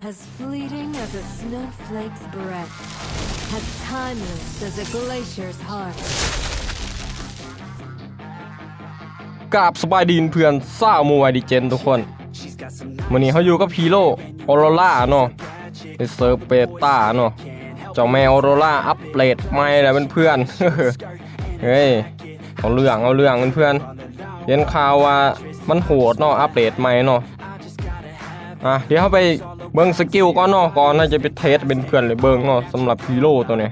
As fleeting as a snowflake's breath, as timeless as a glacier's heart. กราบสบายดีนเพื่อนซ่ามูไวดีเจนทุกคนวันนี้เขาอยู่กับฮีโร่ออโรล่าเนาะในเซิร์ฟเปต้าเนาะเจ้าแมวออโรล่าอัปเดตใหม่แล้วเพื่อนเฮ้ยเอาเรื่องเอาเรื่องเป็นเพื่อนเห็นข่าวว่ามันโหดเนาะอัปเดตใหม่เนาะอะเดี๋ยวเขาไป เบิ้งสกิลก่อนเนาะก่อนน่าจะไปเทสเป็นเพื่อนเลยเบิ้งเนาะสำหรับฮีโร่ตัวนี้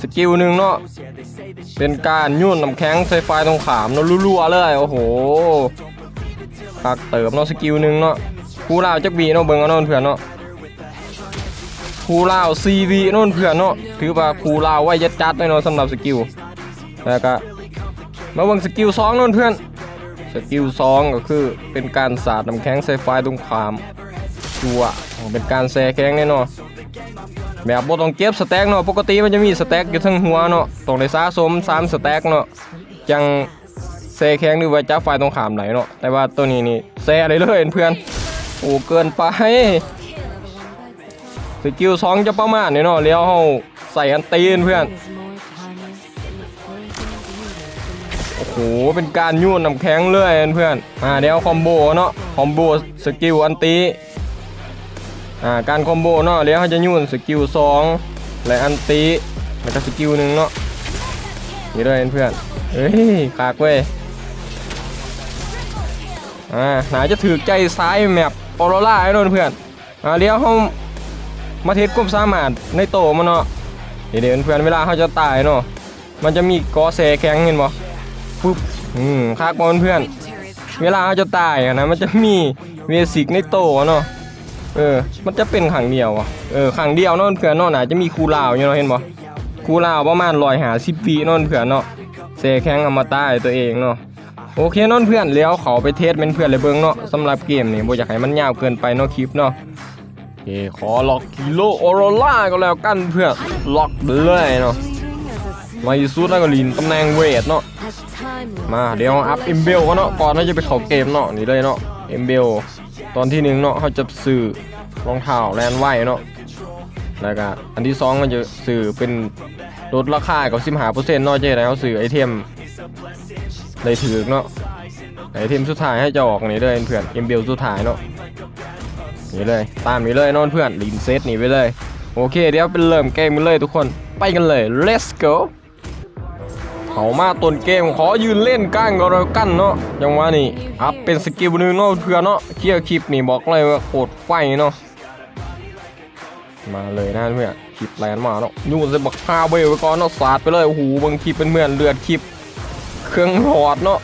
สกิลหนึ่งเนาะเป็นการยุ่นน้ำแข็งใส่ไฟตรงขามเนาะรัวๆเลยโอ้โหคักเติมเนาะสกิลหนึ่งเนาะคู่ล่าจักบีเนาะเบิ่งเอาเนาะเพื่อนเนาะคูล่าวซีวีเนาะเพื่อนเนาะถือว่าคูล่าวไว้ยัดจัดเลยเนาะสำหรับสกิลแล้วก็มาเบิ่งสกิลสองเนาะเพื่อนสกิลสองก็คือเป็นการสาดน้ำแข็งใส่ไฟตรงขาม จัวเป็นการแซ่แข็งแน่นอนแบบบ่ต้องเก็บสแต็กเนาะปกติมันจะมีสแต็กอยู่ทั้งหัวเนาะต้องได้สะสม3สแต็กเนาะจังแซ่แข็งหรือว่าจับไฟตรงขามไหนเนาะแต่ว่าตัวนี้นี่แซ่เลยเลยเพื่อนโอ้เกินไปสกิลสองจะประมาณนี้เนาะเลี้ยวเฮาใส่อันตีนเพื่อนโอ้โหเป็นการยุ่นน้ำแข็งเลยเพื่อนอ่าเดี๋ยวคอมโบเนาะคอมโบสกิลอันตี อ่าการคอมโบเนาะเดี๋ยวเขาจะยุ่นสกิลสองและอันตีแล้วก็สกิลหนึ่งเนาะนี่เลยเพื่อนเฮ้ยขากเว้ยอ่าหนาจะถือใจซ้ายแมปออโรล่าไอ้นนเพื่อนอ่าเดี๋ยวเขามาเทสความสามารถในโตมันเนาะเดี๋ยวเพื่อนเวลาเขาจะตายเนาะมันจะมีกอเซแข็งเห็นบ่ปุ๊บอืมคากบอลเพื่อน เวลาเขาจะตายนะมันจะมีเวสิกในโตเนาะ เออ มันจะเป็นขังเดียวอะเออขังเดียวนาะเพื่อนเนาะน่าจะมีคูลาวอยู่เนาะเห็นบ่คูลาวประมาณรอยหาสิบปีนาะเพื่อนเนาะเซแข้งเอามาตายตัวเองเนาะโอเคนาะเพื่อนแล้วเขาไปเทสเป็นเพื่อนเลยเบิ่งเนาะสำหรับเกมนี่บ่อยากให้มันยาวเกินไปเนาะคลิปเนาะโอเคขอล็อกกิโลออโรล่าก็แล้วกันเพื่อนล็อกเลยเนาะมาอีสุดแล้วก็ลินตำแหน่งเวทเนาะมาเดี๋ยวอัพเอ็มเบลกันเนาะก่อนที่จะไปเข้าเกมเนาะนี่เลยเนาะเอ็มเบล ตอนที่หนึ่งเนาะเขาจะสื่อรองเท้าแลนด์ไว้เนาะแล้วก็อันที่สองมันจะสื่อเป็นลดราคากับสิบหาเปอร์เซ็นต์เนาะเจ๊แล้วสื่อไอเทมได้ถือเนาะไอเทมสุดท้ายให้จะออกนี่เลยเพื่อนเอ็มเบลสุดท้ายเนาะนี่เลยตามนี้เลยนาะเพื่อนลินเซตนี่ไปเลย โอเคเดี๋ยวเป็นเริ่มเกมกันเลยทุกคนไปกันเลย let's go เขามาต้นเกมขอยืนเล่นก้างก็แล้วกันเนาะจังหวะนี้อัพเป็นสกิลหนึงเนาะเพื่อนเนาะเคลียร์คลิปนี่บอกเลยว่าโคตรไฟเนาะมาเลยนะเพื่อนคลิปแลนมาเนาะยูนจะบักพาเวลไปก่อนเนาะสาดไปเลยโอ้โหบางคลิปเป็นเมื่อนเลือดคลิป เครื่องหลอดเนาะ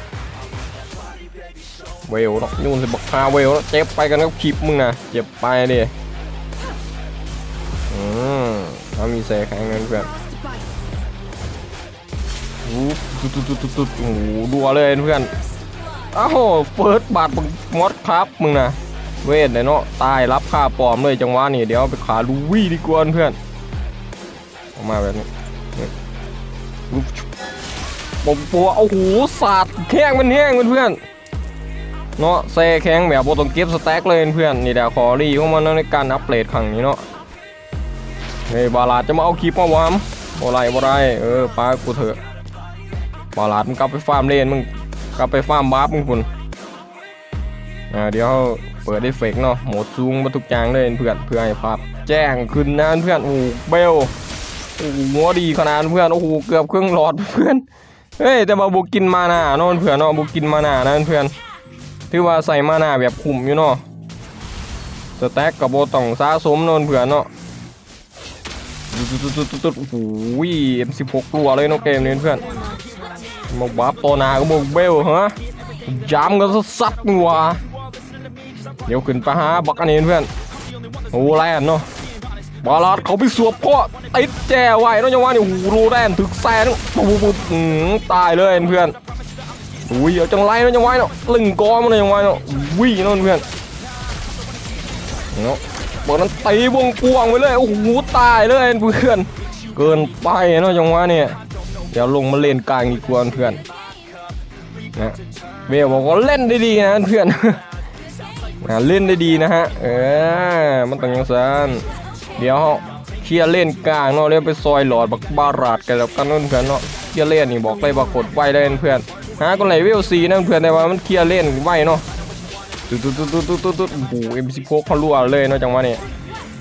เวลเนาะยูนจะบักพาเวลเนาะเจ็บไปกันกับคลิปมึงนะเจ็บไปดิอืมเขามีแซ่แข็งเงินเพื่อน ตุ๊ดตุ๊ดตุ๊ดตุ๊ดตุ๊ดโอ้โหดัวเลยเพื่อนอ้าวเฟิร์สบาทมึงมอดครับมึงนะเวทเลยเนาะตายรับค่าปลอมเลยจังหวะนี้เดี๋ยวไปขาลูวี่ดีกว่าเพื่อนออกมาแบบนี้นี่อุ๊บชุบปมปัวโอ้โหสาดแข้งมันแห้งเพื่อนเนาะแซ่แข้งแบบโบต้องเก็บสแต็กเลยเพื่อนนี่เดี๋ยวขอรีเข้ามาในการอัปเดตครั้งนี้เนาะเฮ้ยบาลาดจะมาเอาคลิปมาวามบ่ไรบ่ไรเออปากูเถอะ บอลาดมึงกลับไปฟาร์มเลนมึงกลับไปฟาร์มบาร์มึงคุณอ่าเดี๋ยวเปิดได้เฟกเนาะโหมดซูงมาทุกอย่างเลยเพื่อนเพื่อให้ภาพแจ้งขึ้นนะเพื่อนโอ้โหเบลโอ้โหหัวดีขนาดเพื่อนโอ้โหเกือบครึ่งหลอดเพื่อนเฮ้ยแต่มาบุกกินมานาเนาะเพื่อนเนาะบุกกินมานานะเพื่อนถือว่าใส่มานาแบบคุมอยู่เนาะสแต็กกับโบต้องสะสมเนาะเพื่อนเนาะตุ๊ดๆๆๆๆโอ้โหเอ็มสิบหกรัวเลยเนาะเกมนี้เพื่อน มาบัฟตัวหนาก็บอกเบลฮะจามกันสัดๆว่ะเดี๋ยวขึ้นไปหาบักอันนี้เพื่อนโอ้แลนเนาะบาลาดเขาไปสวบก็ติดแจไว้เนาะจังหวะนี้โอ้โหรูแลนถึกแซนปุ๊บปุ๊บปุ๊บอืมตายเลยเพื่อนอุ้ยเอาจังไรเนาะจังหวะเนาะลึงกอมันเนาะจังหวะเนาะวิ่งเนาะเพื่อนเนาะบอลนั้นตีวงกวงไปเลยโอ้โหตายเลยเพื่อนเกินไปเนาะจังหวะเนี่ย เดี๋ยวลงมาเล่นกลางดีกว่าเพื่อนนะเบลบอกว่าเล่นได้ดีนะเพื่อนอ่าเล่นได้ดีนะฮะ เออ มันต้องยังซันเดี๋ยวเคลียร์เล่นกลางเนาะแล้วไปซอยหลอดบักบาราดกันแล้วกันเพื่อนเนาะเคลียร์เล่นนี่บอกเลยบักกดไวได้เพื่อนหาคนไหนเวลซีนั่นเพื่อนแต่ว่ามันเคลียร์เล่นไวเนาะตุ๊ดตุ๊ดตุ๊ดตุ๊ดตุ๊ดตุ๊ดโอ้โหเอ็มสิบหกเขารัวเลยเนาะจังหวะนี้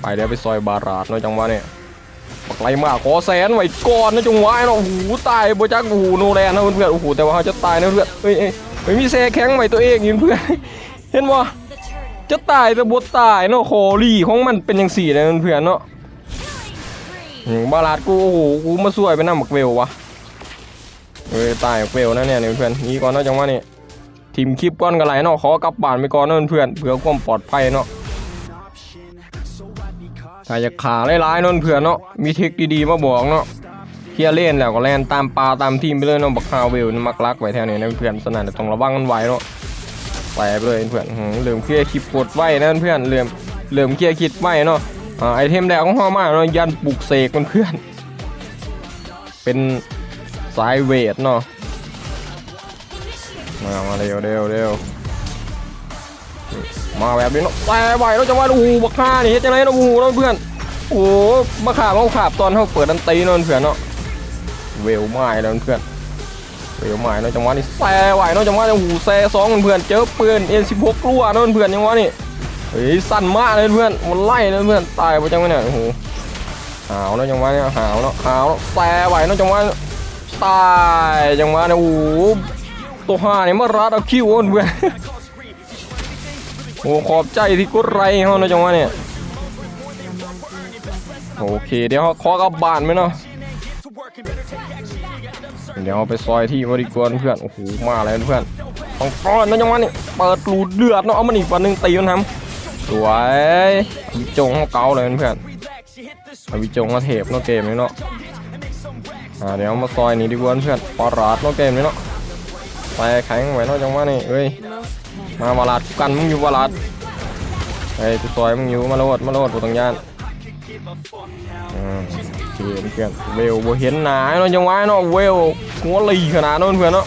ไปเดี๋ยวไปซอยบาราดเนาะจังหวะนี้บัก ไรมากขอแสนไว้ก่อนนะจังหวะเนาะโอ้โหตายโบจักโอ้โหโนแลนนะเพื่อนๆโอ้โหแต่ว่าเขาจะตายนะเพื่อนเอ้ยเอ้ยเฮ้ยมีแซ่แข็งไว้ตัวเองยินเพื่อนเห็นบ่จะตายแต่บดตายเนาะโคลี่ของมันเป็นยังสี่เลยเพื่อนเนาะบาลาดกูโอ้โหกูมาสวยไปนั่งหมักเวลวะเอ้ยตายหมักเวลนะเนี่ยเนี่ยเพื่อนนี่ก่อนเนาะจังหวะนี้ทีมคลิปก้อนกันไหลเนาะขอกลับบ้านไปก่อนเนาะเพื่อนเพื่อความปลอดภัยเนาะ ถ้าอยากขาไล่ๆเนาะเพื่อนเนาะ มีเทคดีๆมาบอกเนาะเคลียเล่นแล้วก็แลนตามปลาตามทีมไปเลยเนาะบักฮาวเวลมักรักไว้แถวนี้นะเพื่อนสนั่นต้องระวังกันไว้เนาะไปไปเลยเพื่อนหืมเริ่มเคลียร์คลิปกดไว้นะเพื่อนเริ่อมเริ่อมเคลียร์คลิปไว้เนาะอ่าไอเทมแรกของห้อมากเนาะยันปลุกเสกเพื่อน เป็นสายเวทเนาะมามาเร็วเร็วเร็ว มาแบบนี้เนาะแต่ไหวเราจะว่าโอ้โหบักฆ่านี่เฮ็ดจังไรเนาะโอ้โหเนาะเพื่อนโอ้โหมาขาบมาขาบตอนเขาเปิดดันตีเนาะเพื่อนเนาะเวลไม้แล้วเพื่อนเปลวใหม่เนาะจังหวะนี้แซ่ไหวเนาะจังหวะนี้โอ้โหแซ่สองเพื่อนเจอปืน N16 กลัวเนาะเพื่อนจังหวะนี้เฮ้ยสั้นมากเลยเพื่อนมันไล่เลยเพื่อนตายไปจังหวะเนี่ยโอ้โหหาวเนาะจังหวะนี้หาวเนาะหาวเนาะแซ่ไหวเนาะจังหวะนี้ตายจังหวะนี้โอ้โหตัวห่านี่มารัดเอาคิวเพื่อน โอ้ขอบใจที่กดไลค์เขาเนาะจังหวะเนี้โอเคเดี๋ยวขอกลับบ้านไหมเนาะเดี๋ยวเอาไปซอยที่บริกรเพื่อนโอ้โหมาแล้วเพื่อนของก้อนนะจังหวะนี้เปิดรูดเลือดเนาะเอามันอีกวันหนึ่งตีมันทำสวยวิจงเขาเกาเลยเพื่อนวิจงมาเทปเนาะเกมนี้เนาะอ่าเดี๋ยวมาซอยนี้ดีกว่าเพื่อนปอราดเนาะเกมนี้เนาะแต่แข็งไว้เนาะจังหวะนี้เอ้ย มาบาลาดกันมึงอยู่บาลาดเฮ้ยกูซอยมึงอยู่มาโลดมาโลดกูต้องย่านอืมเพื่อนเพื่อนเวลบ่เห็นหนาเนาะจังหวะเนาะเวลหัวลีขนาดนั้นเพื่อนเนาะ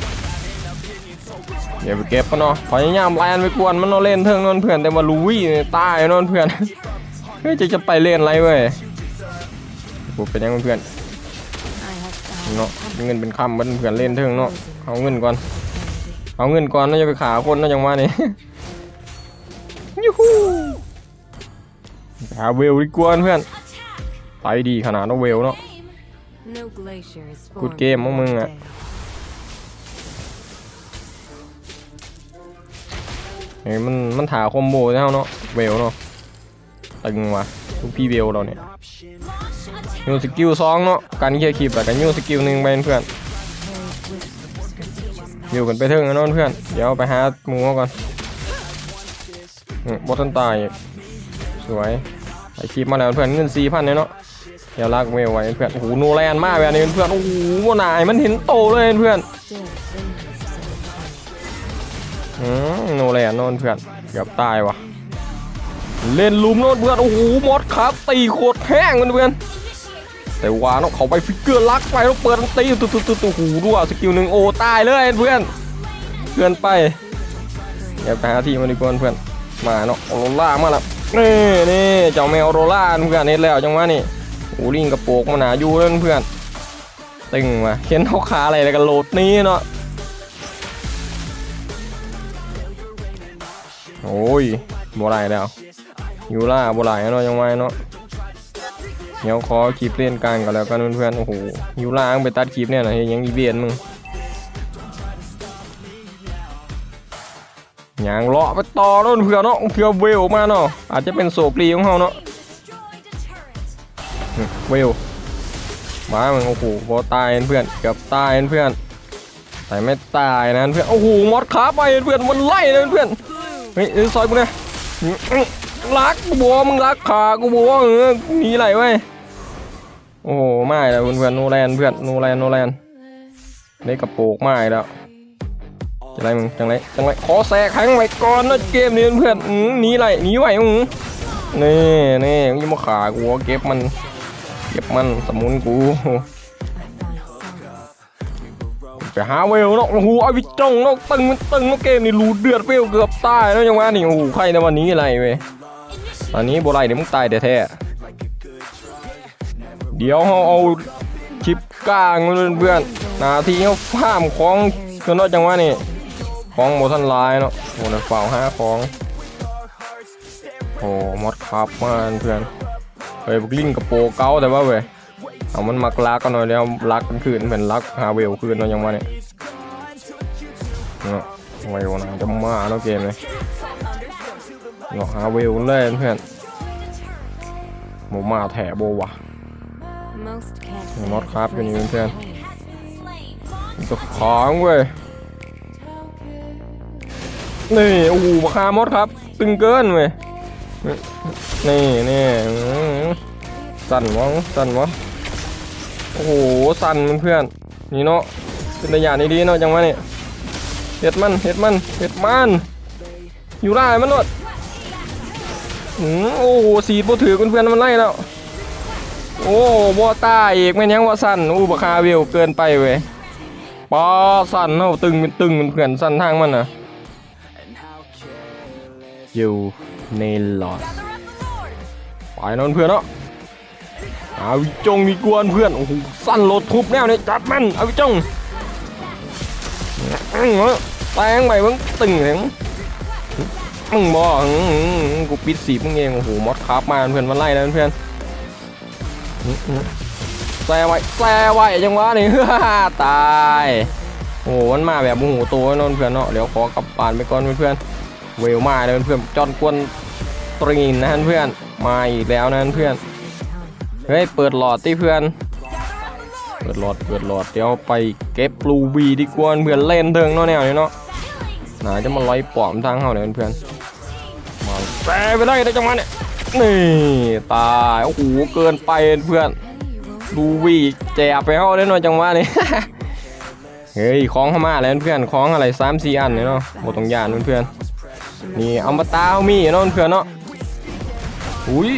เดี๋ยวไปเก็บมันเนาะพยายามแลนไปกวนมันเนาะเล่นเทิงนั่นเพื่อนแต่ว่าลูวี่นี่ตายเนาะเพื่อนเฮ้ยจะจะไปเล่นอะไรเว้ยกูเป็นยังเพื่อนเนาะเงินเป็นคำมันเพื่อนเล่นเทิงเนาะเอาเงินก่อน เอาเงินก่อนเนาจะไปขาคนเนาจังหวะนี้ยูฮูหาเวลดีกว่าเพื่อนไปดีขนาดเนาะเวลเนาะ no glacier is Good formed game in ของมึง one อะเฮ้ยมันมันถาคอมโบแล้วเนาะเวลเนาะตึงว่ะทุกพี่เวลเราเนี่ยยูสกิลสองเนาะการเคลียร์คลิปอะกันยูสกิลหนึ่งไปเพื่อน อยู่กันไปเถิงกันเนาะเพื่อน เดี๋ยวไปหาหมูก่อนอืมบอทันตายสวยไอคลิปมาแล้วเพื่อนเงินสี่พันเนี่ยเนาะเดี๋ยวลากเวลไว้เพื่อนโอ้โหโนแลนมากแบบนี้เพื่อนโอ้โหหนายมันเห็นโตเลยเพื่อนอืมโนแลนโนนเพื่อนเกือบตายว่ะเล่นลุมโนนเพื่อนโอ้โหมดครับตีโคตรแห้งเพื่อน แต่วาเนาะเขาไปฟิกเกอร์ลักไปแล้วเปิดตีตุ๊ตุ๊ตุ๊ตุ๊หูด้วยสกิลหนึ่งโอ้ตายเลยเพื่อนเกินไปเดี๋ยวไปหาที่มาดีกว่าเพื่อนมาเนาะโรล่ามาแล้วนี่นี่เจ้าแมวโรล่าเพื่อนเน็ตแล้วจังวะนี่โอ้ลิงกระโปกมันหนาอยู่แล้วเพื่อนตึงมาเข็นเขาขาอะไรแล้วกันโหลดนี้เนาะโอ้ยโบ่ไรแล้วยูล่าโบ่ไรเนาะยังไงเนาะ เดี๋ยวขอคลิปเล่นกลางกันแล้วกันเพื่อนๆโอ้โหยูล่างไปตัดคลิปเนี่ยนะยังอีเบียนมึงยางเลาะไปต่อเนาะเพื่อนเนาะเพื่อเวลมาเนาะอาจจะเป็นโศกลีของเขาเนาะเวลมามึงโอ้โหบ่ตายเพื่อนเกือบตายเพื่อนแต่ไม่ตายนะเพื่อนโอ้โหมอดขาไปเพื่อนมันไล่เลยเพื่อนเฮ้ยเอ้ยซอยกูนะอื้ออื้อรักกูบอกว่ามึงรักขากูบอกว่าเออหนีไหลเว้ย โอ้โหไม่แล้วเพื่อนๆโนแลนเพื่อนโนแลนโนแลนได้กระโปกไม่แล้วจะไรมึงจังไรจังไรขอแซกแข้งไว้ก่อนนะเกมนี้เพื่อนหนีไหลหนีไหวมึงนี่นี่มึงยังมาขากูว่าเก็บมัน เก็บมันสมุนกูไปหาเวลเนาะโอ้โหเอวิจ้องเนาะตึงมันตึงเนาะเกมนี่รูเดือดเวลเกือบตายแล้วยังว่านี่โอ้โหใครในวันนี้อะไรเว้ยตอนนี้โบไรเดี๋ยวมึงตายแท้ เดี๋ยวเราเอาชิปกลางเพื่อนๆนาทีเขาฟาร์มของคือนาจังหวะนี่ของโมทันไลายเนาะโอ้โหฝ่าวห้าของโอ้มดครับมาเพื่อนเฮ้ยบุกลิงกระโปรงเก้าแต่ว่าเว้ยเอามันมักลักกันหน่อยแล้วลักกันคืนเป็นลักหาเวลคืนเนาะยังว่าเนี่ยเนาะเวลนะจะมาเนาะเกมเลยเนาะหาเวลเล่นเพื่อนหมูมาแถโบวะ Most cats Well, not have crap when you freezing intend. cold. มันก็ค้างเว้ย นี่โอ้โหราคามดครับ ตึงเกินเว้ย นี่นี่อื้อหือสั่นวะสั่นวะโอ้โห สั่นเพื่อนๆนี่เนาะ เป็นตัวอย่างดีๆเนาะจังวะนี่เห็ดมันเห็ดมันเห็ดมัน อยู่ได้มันหนดอือโอ้โหสีโบถือเพื่อนๆมันไล่แล้ว โอ้บอตาอีกแม่นยังว่าสั่นอู้บคาเวเกินไปเว้ยปอสั่นเนาะตึงเป็นตึงเป็นเพื่อนสั่นทางมันน่ะอยู่ในหลอดไปนอนเพื่อนเนาะเอาวิจงมีกวนเพื่อนโอ้โหสั่นรถทุบแนวนี่จัดมันเอาวิจงอื้อแตงไปมึงตึงเลยมึงมึงบออื้อหือกูปิดสีมึงเองโอ้โหมอดคาร์บมาเพื่อนมันไล่แล้วเพื่อน แซ่ไว้แซ่ไว้จังหวะนี่ตาย โอ้โหมันมาแบบโอ้โหตัวนนเพื่อนเนาะเดี๋ยวขอกลับบ้านไปก่อนเพื่อนเวลมาเลยเพื่อนจอนกวนตรีนนะเพื่อนมาอีกแล้วนะเพื่อนเฮ้ยเปิดหลอดที่เพื่อน เปิดหลอดเปิดหลอดเดี๋ยวไปเก็บลูบีดีกว่าเพื่อนเล่นเทิงเนาะแนวนี้เนาะน่าจะมาไล่ปลอมทางเขาเลยเพื่อนมาแซ่ไปได้ในจังหวะเนี่ย นี่ตายโอ้โหเกินไปเพื่อนดูวีแจบไปเอาได้หน่อยจังหวะนี้เฮ้ยคล้องเข้ามาแล้วเพื่อนคล้องอะไรสามสี่อันเนาะหมดตรงยานเพื่อนนี่เอามาตาเอามีเนาะเพื่อนเนาะอุ้ย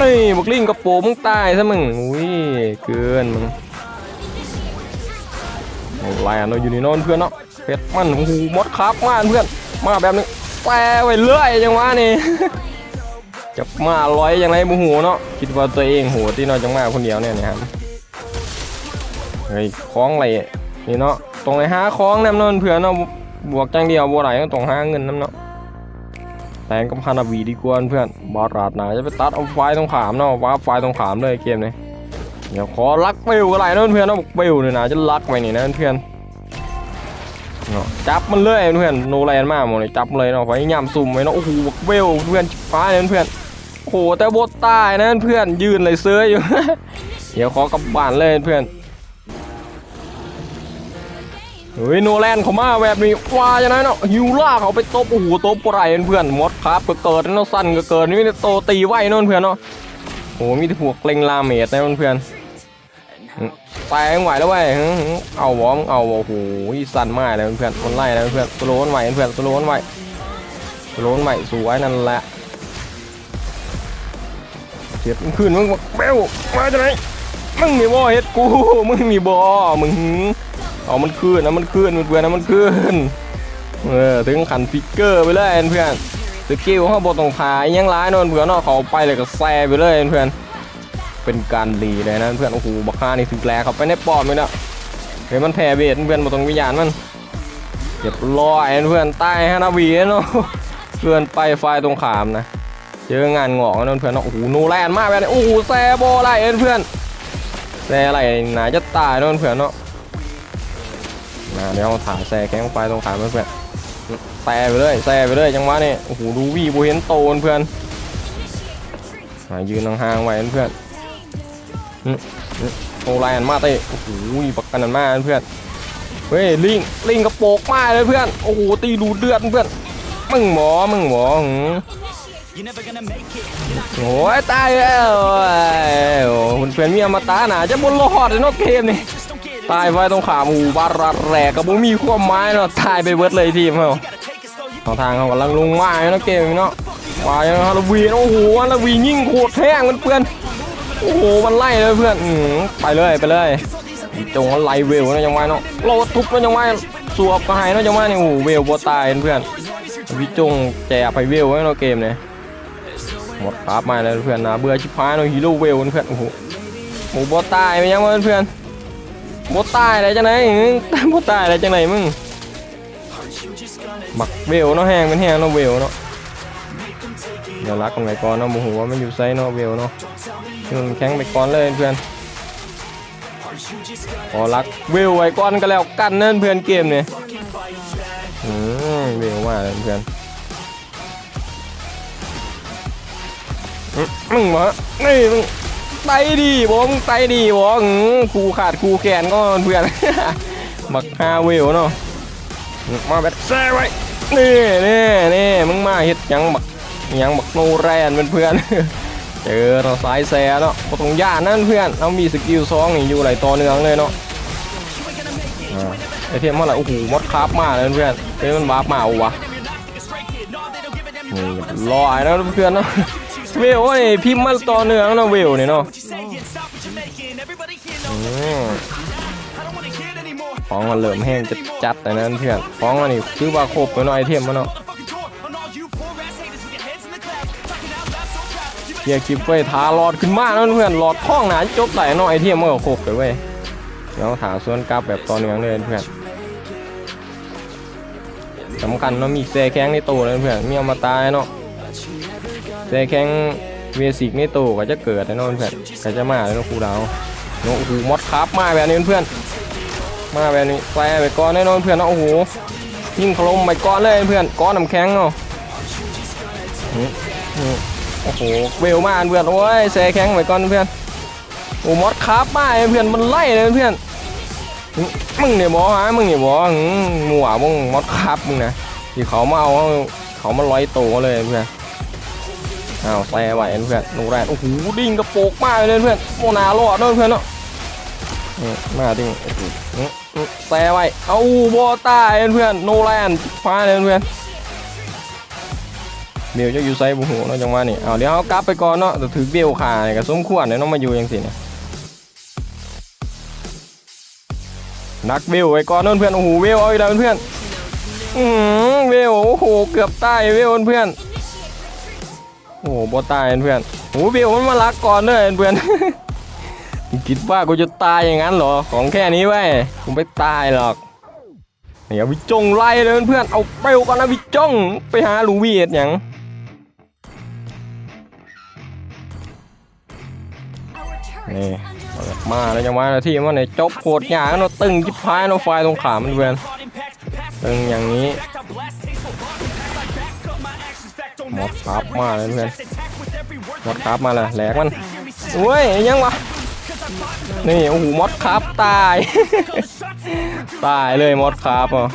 นี่บกลิงกระโปงมึงตายซะมึงอุ้ยเกินมึงอ้ลายอันเราอยู่ในนอนเพื่อนเนาะเพชรมันโอ้โหมดครับมาเพื่อนมาแบบนี้แปรไว้เรื่อยจังหวะนี้ จะมาร้อยยังไงบูหูเนาะคิดว่าตัวเองโหที่นอนจังมาคนเดียวเนี่ยนะครับเฮ้ยคล้องอะไรนี่เนาะตรงไหนหาคล้องน้ำนอนเผื่อเนาะบวกจังเดียวบัวไหลก็ตรงหาเงินน้ำเนาะแต่งกับฮานาบีดีกว่าเพื่อนบาราดหนาจะไปตัดเอาไฟตรงขามเนาะว้าไฟตรงขามเลยเกมนี้เดี๋ยวขอลักเบลกันไหลเนาะเพื่อนเนาะเบลเนี่ยนะจะลักไปนี่นะเพื่อนเนาะจับมันเลยเพื่อนโนแลนมากหมดเลยจับเลยเนาะไว้ยามซุ่มไว้เนาะโอ้โหเบลเพื่อนฟ้าเนี่ยเพื่อน โอ้โหแต่บดตายนะเพื่อนยืนเลยเสื้ออยู่ เดี๋ยวขอกลับบ้านเลยเพื่อนเฮ้ยโนแลนเขามาแบบนี้ว่าจะไหนเนาะฮิวล่าเขาไปตบโอ้โหตบปไรเพื่อนมดครับก็เกิดเนาะสั้นก็เกิดนี่โตตีไว้เนนเพื่อนเนาะโอ้โหมีแต่พวกเกรงลาเมดนะเพื่อนอืมไม่ไหวแล้วเว้ยเอาวอมเอาโอ้โหสั้นมากเลยเพื่อนมันไล่แล้วเพื่อนสโลนไหวเพื่อนสโลนไหวสโลนไหวสวยนั่นแหละ เสียบมึงขึ้นมึงบอกเบลมาจากไหนมึงมีบ่เฮ็ดกู มึงมีบ่มึงอเอามันขึ้นนะมันขึ้นเพื่อนนะมันขึ้นเออถึงขันฟิกเกอร์ไปเลยเพื่อนสกิลเขาบอตรงพายยังร้ายนอนเพื่อนเนาะเขาไปเลยก็แซ่ไปเลยเพื่อนเป็นการดีเลยนะเพื่อนโอ้โหบักฮานี่ถึงแลเขาไปในปอดเลยนะเฮ้ยมันแพ้เบสเพื่อนบอตรงวิญญาณมันเรียบร้อยเพื่อนใต้ฮานาวีเนาะเกินไปไฟตรงขามนะ เจองานงอกนั่นเพื่อนเนาะโอ้โหโนแลนมากแบบนี้โอ้โหแซโบอะไรเอ็นเพื่อนแซอะไรหนาจะตายนั่นเพื่อนเนาะนะเดี๋ยวถ่ายแซแข้งไฟตรงขาเพื่อนแซไปเลยแซไปเลยจังหวะนี่โอ้โหดูวีบูเห็นโตนเพื่อนอ่ายืนห่างๆไว้เพื่อนอืมอืมโนแลนมาเตะโอ้โหปักกันนันมากเพื่อนเฮ้ยลิงลิงกระโปกมากเลยเพื่อนโอ้โหตีดูเดือดเพื่อนมึงหมอมึงหมอหือ โอ้ยตายแล้วโอ้ยโอ้คุณเพื่อนมีอมตะหนาจะบนรอดเลยนาะเกมนี่ตายไปตรงขาหมูบารัดแหลกกับบุมีความหมายเนาะตายไปเบิร์ดเลยทีมเขาทางทางเขากำลังลงมาเนาะเกมเนาะวายฮาลวีนโอ้โหฮาลวียิ่งโคตรแท่งเพื่อนโอ้โหมันไล่เลยเพื่อนไปเลยไปเลยจงไล่เวลนะจังหวะเนาะโลดทุบนะจังหวะสวบก็หายนะจังหวะนี่โอ้โหเวลบ่ตายเพื่อนวิจงแจกไปเวลไว้เนาะเกมเนี่ย หมดครับมาแล้วเพื่อนนะเบื่อชิบหายเนาฮีโร่เวลเพื่อนโอ้โหหมูบ่ตายไปยังวะเพื่อนบ่ตายอะไรจังไหนมึงบ่ตายอะไรจังไหนมึงหมักเวลเนาะแห้งเป็นแห้งเนาะเวลเนาะเดี๋ยวรักกันไปก่อนเนาะโมโหว่ามันอยู่ไซเนาะเวลเนาะมันแข็งไปก่อนเลยเพื่อนขอรักเวิวไว้ก่อนก็แล้วกันเนั่นเพื่อนเกมเนี่ยอืมวิวมากเลยเพื่อน มึงมานี่มึงไตดีบอมึงไตดีบออื้อคูขาดคูแขนก็เพื่อนบักฮาวิวเนาะอื้อมาแบบแซ่ไว้นี่นี่นี่มึงมาเฮ็ดยังบักยังบักโนแรนเป็นเพื่อนเจอเราสายแซ่เนาะต้องย่านนั่นเพื่อนเรามีสกิลซองนี่อยู่ไหลต่อเนื่องเลยเนาะไอเทมเมื่อไหร่โอ้โหมดคราฟมาเลยเพื่อนเฮ้ยมันวาร์ปมาเอาวะนี่รอไอ้นะเพื่อนเนาะ เวลโอ้ยพิมพ์มาต่อเนื่องเนาะเวลนี่เนาะอืมของมันเริ่มแห้งจะจัดแต่นั้นเพื่อนของมันนี่คือว่าครบไปเนาะไอเทมมันเนาะเกียร์คลิปไว้ทาหลอดขึ้นมาแล้วเพื่อนหลอดคล้องหนาจบไหลเนาะไอเทียมมันก็ครบเลยเว้ยเดี๋ยวถาส่วนกลับแบบต่อเนื่องเลยเพื่อนสำคัญเนาะมีแซแข้งในตู้เลยเพื่อนมีเอามาตายเนาะ แซแข้งเวสิกในตู้ก็จะเกิดแน่นอนเพื่อนก็จะมาเลยเนะครูดาวเนาโอ้โหมดครับมาแบบนี้เพื่อนมาแบบนี้แซไปก่อนแน่นอนเพื่อนนะโอ้โหยิ่งถล่มไปก่อนเลยเพื่อนก้อนน้ำแข็งเนาะโอ้โหเวลมาเพื่อนโอ้ยแซแข็งไปก่อนเพื่อนโอ้มอสคร์บมาเพื่อนมันไล่เลยเพื่อนมึงเนี่ยบอฮะมึงเนี่ยบอหึหมัวมึงมอสคร์บมึงนะที่เขามาเอาเขามาร้อยโตเลยเพื่อน อ้าวแซไหวเพื่อนหนูแรนโอ้โหดิ้งกระโปกมากเลยเพื่อนโมนารอดด้วยเพื่อนเนาะมาดิ้งโอ้โหอื้ออื้อแซไหวเอาบอตาเพื่อนโนแลนฟ้าเลยเพื่อนเบลจะอยู่ไซบุหูเนาะจังหวะนี่เอาเดี๋ยวเอากลับไปก่อนเนาะแต่ถือเบลขาเนี่ยก็สมควรเนี่ยเนาะมาอยู่ยังสิเนี่ยนักเบลไว้ก่อนเนาะเพื่อนโอ้โหเบลเอาอีกแล้วเพื่อนอืมเบลโอ้โหเกือบตายเบลเพื่อน โอ้โหบ่ตายเพื่อนโอ้เบลมันมาลักก่อนเลยเพื่อนคิดว่ากูจะตายอย่างนั้นเหรอ ของแค่นี้เว้ยกูไม่ตายหรอกเนี่ยวิจงไล่เลยเพื่อนเอาเปลวก่อนนะวิจงไปหาลูวีเอ็ดหยังนี่มาแล้วจังหวะนาที่มันเนี่ยจบโคตรยากเนาะตึงจิบพายเนาะไฟตรงขามันเพื่อนตึงอย่างนี้ มดครับมาเลยเพื่อนมดครับมาเลยแหลกมันเว้ยยังวะนี่โอ้โหมดครับตาย ตายเลยมดครับอะ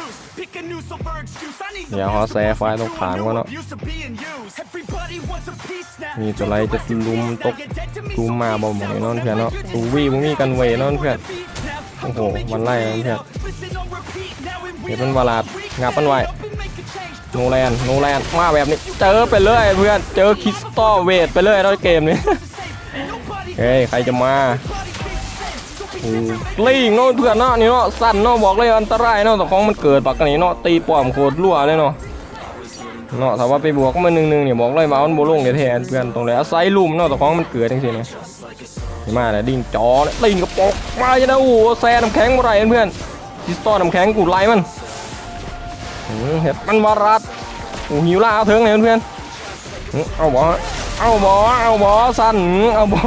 เดี๋ยวเขาแซ่ไฟตรงขางวะเนาะมีตัวไรจะลุมตกลุมมาบ่หมอยนอนเพื่อนเนาะตูวีมึงมีกันเวนอนเพื่อนโอ้โหมันไล่นอนเพื่อนเห็นมันวาลาดงับมันไว้ โนแลนโนแลนมาแบบนี้ เจอไปเลยเพื่อน เจอคริสตัลเวทไปเลยเนาะเกมนี้เฮ้ยใครจะมาลิงเนาะเพื่อนเนาะนี่เนาะสั้นเนาะบอกเลยอันตรายเนาะแต่ของมันเกิดปากกันนี่เนาะตีป้อมโคตรรั่วเลยเนาะเนาะถ้าว่าไปบวกมันหนึ่งหนึ่งเนี่ยบอกเลยมามันโบลงเดี๋ยวแทนเพื่อนตรงไหนอาศัยลุ่มเนาะแต่ของมันเกิดจริงๆนะนี่มาเลยดิ่งจอเลยดิ่งกระปอกมาจะได้โอ้แซ่น้ำแข็งเมื่อไรเพื่อนดิสตอน้ำแข็งกูไล่มัน เห็ดมันมารัดโอ้หิวล่าเอาเถิงเลยเพื่อนเอาบ่เอาบ่เอาบ่สั้นเอาบ่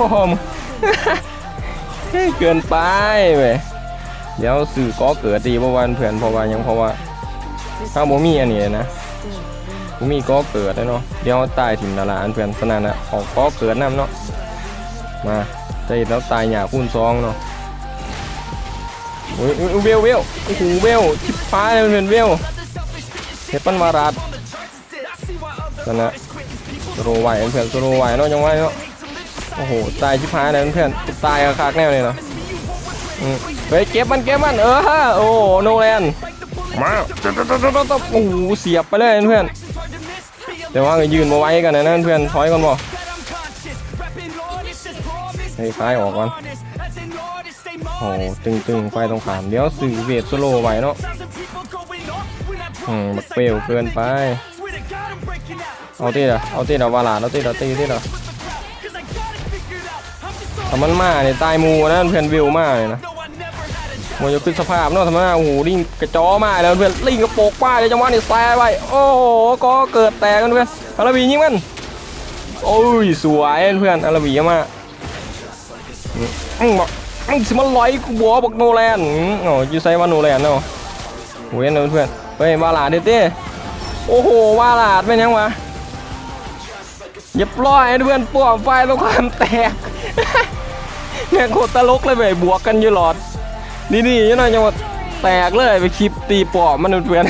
เฮ้ยเกินไปเว้ยเดี๋ยวสื่อก็เกิดดีเพราะวันเพื่อนเพราะว่ายังเพราะว่าถ้าบ่มีอันนี้นะบ่มีก็เกิดแล้เนาะเดี๋ยวตายถิ่นดาราอันเพื่อนสนั่นนะออกก็เกิดนํเนาะมาใจแล้วตายหยาคูณซองเนาะโอ้ยเวลเวลโอ้โหเวลชิบฟ้าเลยเพื่อนเวล เฮ็ดปันวาราดนั่นนะสโลไหวเพื่อนสโลไหวเนาะจังไว้เนาะโอ้โหตายชิบหายเลยเพื่อนตายคักแน่เลยเนาะเฮ้ยเก็บมันเก็บมันเออฮะโอ้โนแลนมาตบตบตบโอ้โหเสียบไปเลยเพื่อนแต่ว่าก็ยืนมาไว้กันนะนั่นเพื่อนถอยก่อนบ่เฮ้ยไฟออกก่อนโอ้ตึงๆไฟตรงขามเดี๋ยวสื่อเวทโซโลไว้เนาะ อืมบักเปลวเกินไป เอาตีละเอาตีละวาลาเอาตีละตีตีละถ้ามันมาเนี่ยตายมูนะเพื่อนวิวมาเลยนะมันจะขึ้นสภาพเนาะทำไมโอ้โหลิงกระจอมาแล้วเพื่อนลิงกระโปกป้าเลยจังหวะนี้แซ่ไปโอ้โหก็เกิดแตกกันเพื่อนอาราบียิงมันโอ้ยสวยเพื่อนอาราบีมาอืมบอกอืมสิมันลอยกูบัวบอกโนแลนอ๋อยูไซว่าโนแลนเนาะโอ้ยนั่นเพื่อน เฮ้ยวาลาดเด้เต้โอ้โหวาลาดเป็นยังวะเรียบร้อยเพื่อนป่วงไฟตรงความแตกเนี่ยโคตรตลกเลยไปบวกกันอยู่หลอดนี่นี่ยังไงจังหวะแตกเลยไปคลิปตีปอบมันเพื่อน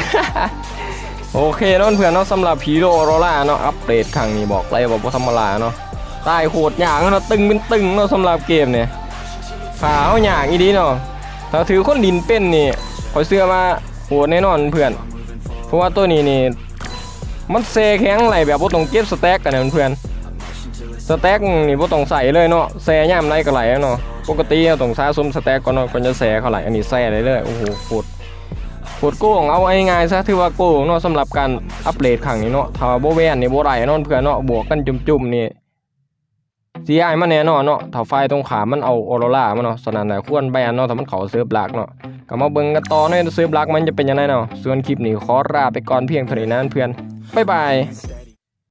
โอเคเนาะเพื่อนเนาะสำหรับพีโรโรล่าเนาะอัปเดตครั้งนี้บอกเลยว่าบ่ธรรมดาเนาะตายโหดอย่างเนาะตึงเป็นตึงเนาะสำหรับเกมเนี่ยขาวอย่างอีดีเนาะถ้าถือคนดินเป็นนี่ขอยเสื้อมา โหดแน่นอนเพื่อน เพราะว่าตัวนี้นี่มันเซแข็งไหลแบบบ่ต้องเก็บสแต็กกันนะเพื่อนสแต็กนี่บ่ต้องใส่เลยเนาะแซย่ามไรก็ไหลเนาะปกติเราต้องสะสมสแต็กก่อนเนาะก่อนจะแซเขาไหลอันนี้แซได้เลยโอ้โหโคตรโคตรโกงเอาง่ายๆซะถือว่าโกงเนาะสำหรับการอัปเดตครั้งนี้เนาะถ้าว่าบ่แว่นนี่บ่ได้เนาะเพื่อนเนาะบวกกันจุ่มๆนี่เสียหายมันแน่นอนเนาะถ้าไฟตรงขามันเอาออโรรามาเนาะฉะนั้นน่ะควรแบนเนาะถ้ามันเขาเซิร์ฟหลักเนาะ ก็มาเบิ่งกันต่อในเซิร์ฟลักมันจะเป็นยังไงเนาะส่วนคลิปนี้ขอลาไปก่อนเพียงเท่านี้นะเพื่อนบ๊ายบาย